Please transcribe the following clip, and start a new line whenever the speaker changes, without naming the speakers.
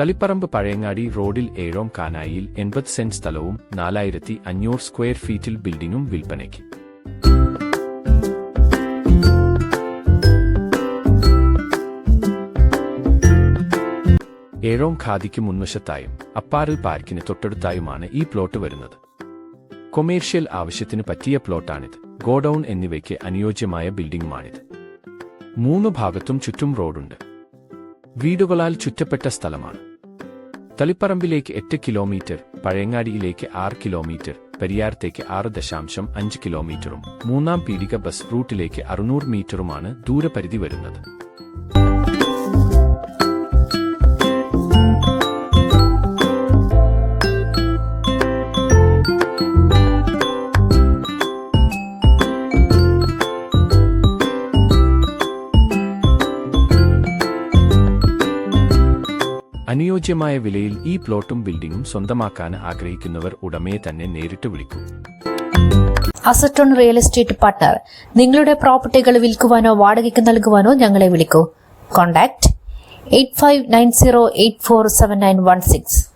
തളിപ്പറമ്പ് പഴയങ്ങാടി റോഡിൽ ഏഴോം കാനായിൽ എൺപത് സെന്റ് സ്ഥലവും നാലായിരത്തി അഞ്ഞൂറ് സ്ക്വയർ ഫീറ്റിൽ ബിൽഡിംഗും വിൽപ്പനയ്ക്ക്. ഏഴോം ഖാദിക്ക് മുൻവശത്തായും അപ്പാറിൽ പാർക്കിന് തൊട്ടടുത്തായുമാണ് ഈ പ്ലോട്ട് വരുന്നത്. കൊമേഴ്ഷ്യൽ ആവശ്യത്തിന് പറ്റിയ പ്ലോട്ടാണിത്. ഗോഡൌൺ എന്നിവയ്ക്ക് അനുയോജ്യമായ ബിൽഡിംഗുമാണിത് മൂന്ന് ഭാഗത്തും ചുറ്റും റോഡുണ്ട്. വീടുകളാൽ ചുറ്റപ്പെട്ട സ്ഥലമാണ്. തളിപ്പറമ്പിലേക്ക് എട്ട് കിലോമീറ്റർ പഴയങ്ങാടിയിലേക്ക് ആറ് കിലോമീറ്റർ പെരിയാരത്തേക്ക് ആറ് ദശാംശം അഞ്ച് കിലോമീറ്ററും മൂന്നാം പീടിക ബസ് റൂട്ടിലേക്ക് അറുന്നൂറ് മീറ്ററുമാണ് ദൂരപരിധി വരുന്നത്. അനുയോജ്യമായ വിലയിൽ ഈ പ്ലോട്ടും ബിൽഡിംഗും സ്വന്തമാക്കാൻ ആഗ്രഹിക്കുന്നവർ ഉടമയെ തന്നെ നേരിട്ട് വിളിക്കൂ.
അസറ്റോൺ റിയൽ എസ്റ്റേറ്റ് പാർട്ണർ നിങ്ങളുടെ പ്രോപ്പർട്ടികൾ വിൽക്കുവാനോ വാടകയ്ക്ക് നൽകുവാനോ ഞങ്ങളെ വിളിക്കൂ. Contact eight five nine zero eight four seven nine one six